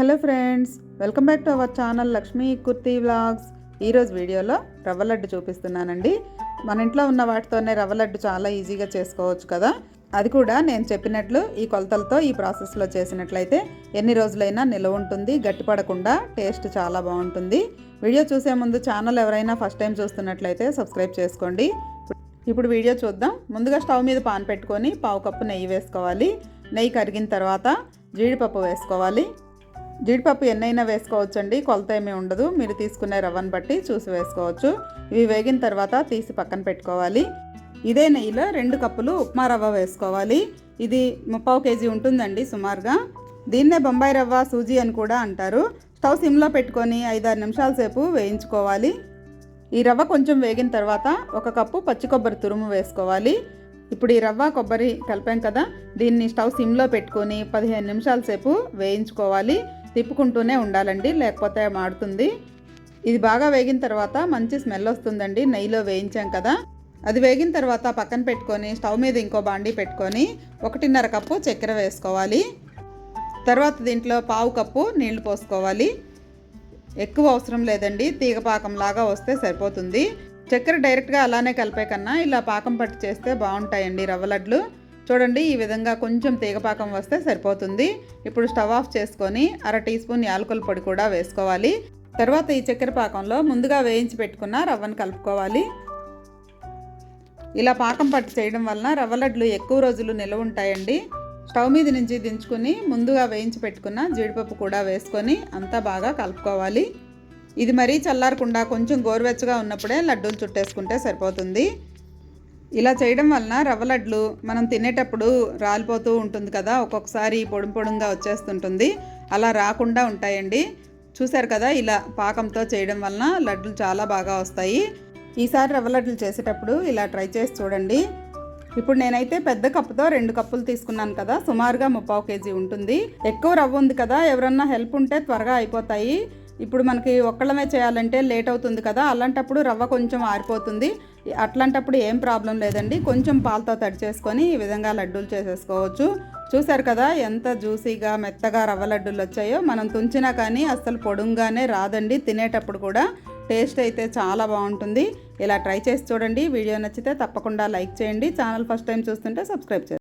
Hello friends welcome back to our channel Lakshmi Kurti vlogs. ఈరోజు వీడియోలో రవ్వ లడ్డు చూపిస్తున్నానండి. మన ఇంట్లో ఉన్న వాటితోనే రవ్వ లడ్డు చాలా ఈజీగా చేసుకోవచ్చు కదా. అది కూడా నేను చెప్పినట్లు ఈ కొలతలతో ఈ ప్రాసెస్లో చేసినట్లయితే ఎన్ని రోజులైనా నిల్వ ఉంటుంది గట్టిపడకుండా టేస్ట్ చాలా బాగుంటుంది. వీడియో చూసే ముందు ఛానల్ ఎవరైనా ఫస్ట్ టైం చూస్తున్నట్లయితే సబ్స్క్రైబ్ చేసుకోండి. ఇప్పుడు వీడియో చూద్దాం. ముందుగా స్టవ్ మీద పాన్ పెట్టుకొని పావు కప్పు నెయ్యి వేసుకోవాలి. నెయ్యి కరిగిన తర్వాత జీడిపప్పు వేసుకోవాలి. జీడిపప్పు ఎన్నైనా వేసుకోవచ్చండి. కొలత ఏమీ ఉండదు. మీరు తీసుకునే రవ్వను బట్టి చూసి వేసుకోవచ్చు. ఇవి వేగిన తర్వాత తీసి పక్కన పెట్టుకోవాలి. ఇదే నెయ్యిలో రెండు కప్పులు ఉప్మా రవ్వ వేసుకోవాలి. ఇది ముప్పావు కేజీ ఉంటుందండి సుమారుగా. దీన్నే బొంబాయి రవ్వ సూజీ అని కూడా అంటారు. స్టవ్ సిమ్లో పెట్టుకొని ఐదారు నిమిషాల సేపు వేయించుకోవాలి. ఈ రవ్వ కొంచెం వేగిన తర్వాత ఒక కప్పు పచ్చి కొబ్బరి తురుము వేసుకోవాలి. ఇప్పుడు ఈ రవ్వ కొబ్బరి కలిపాం కదా. దీన్ని స్టవ్ సిమ్లో పెట్టుకొని పదిహేను నిమిషాల సేపు వేయించుకోవాలి. తిప్పుకుంటూనే ఉండాలండి లేకపోతే మాడుతుంది. ఇది బాగా వేగిన తర్వాత మంచి స్మెల్ వస్తుందండి నెయ్యిలో వేయించాం కదా. అది వేగిన తర్వాత పక్కన పెట్టుకొని స్టవ్ మీద ఇంకో బాండీ పెట్టుకొని ఒకటిన్నర కప్పు చక్కెర వేసుకోవాలి. తర్వాత దీంట్లో పావు కప్పు నీళ్ళు పోసుకోవాలి. ఎక్కువ అవసరం లేదండి తీగ పాకం లాగా వస్తే సరిపోతుంది. చక్కెర డైరెక్ట్గా అలానే కలిపే కన్నా ఇలా పాకం పట్టి చేస్తే బాగుంటాయండి రవ్వ లడ్లు. చూడండి ఈ విధంగా కొంచెం తీగపాకం వస్తే సరిపోతుంది. ఇప్పుడు స్టవ్ ఆఫ్ చేసుకొని అర టీ స్పూన్ యాలకుల పొడి కూడా వేసుకోవాలి. తర్వాత ఈ చక్కెర పాకంలో ముందుగా వేయించి పెట్టుకున్న రవ్వను కలుపుకోవాలి. ఇలా పాకం పట్టు చేయడం వలన రవ్వ లడ్లు ఎక్కువ రోజులు నిల్వ ఉంటాయండి. స్టవ్ మీద నుంచి దించుకుని ముందుగా వేయించి పెట్టుకున్న జీడిపప్పు కూడా వేసుకొని అంతా బాగా కలుపుకోవాలి. ఇది మరీ చల్లారకుండా కొంచెం గోరువెచ్చగా ఉన్నప్పుడే లడ్డూలు చుట్టేసుకుంటే సరిపోతుంది. ఇలా చేయడం వలన రవ్వ లడ్లు మనం తినేటప్పుడు రాలిపోతూ ఉంటుంది కదా ఒక్కొక్కసారి పొడుం పొడుంగా వచ్చేస్తుంటుంది. అలా రాకుండా ఉంటాయండి. చూశారు కదా ఇలా పాకంతో చేయడం వలన లడ్డులు చాలా బాగా వస్తాయి. ఈసారి రవ్వ లడ్లు చేసేటప్పుడు ఇలా ట్రై చేసి చూడండి. ఇప్పుడు నేనైతే పెద్ద కప్పుతో రెండు కప్పులు తీసుకున్నాను కదా సుమారుగా ముప్పావు కేజీ ఉంటుంది. ఎక్కువ రవ్వ ఉంది కదా ఎవరన్నా హెల్ప్ ఉంటే త్వరగా అయిపోతాయి. ఇప్పుడు మనకి ఒక్కళ్ళమే చేయాలంటే లేట్ అవుతుంది కదా అలాంటప్పుడు రవ్వ కొంచెం ఆరిపోతుంది. అట్లాంటప్పుడు ఏం ప్రాబ్లం లేదండి. కొంచెం పాలతో తడి చేసుకొని ఈ విధంగా లడ్డూలు చేసేసుకోవచ్చు. చూసారు కదా ఎంత జ్యూసీగా మెత్తగా రవ్వ లడ్డూలు వచ్చాయో. మనం తుంచినా కానీ అస్సలు పొడుంగానే రాదండి. తినేటప్పుడు కూడా టేస్ట్ అయితే చాలా బాగుంటుంది. ఇలా ట్రై చేసి చూడండి. వీడియో నచ్చితే తప్పకుండా లైక్ చేయండి. ఛానల్ ఫస్ట్ టైం చూస్తుంటే సబ్స్క్రైబ్ చేయండి.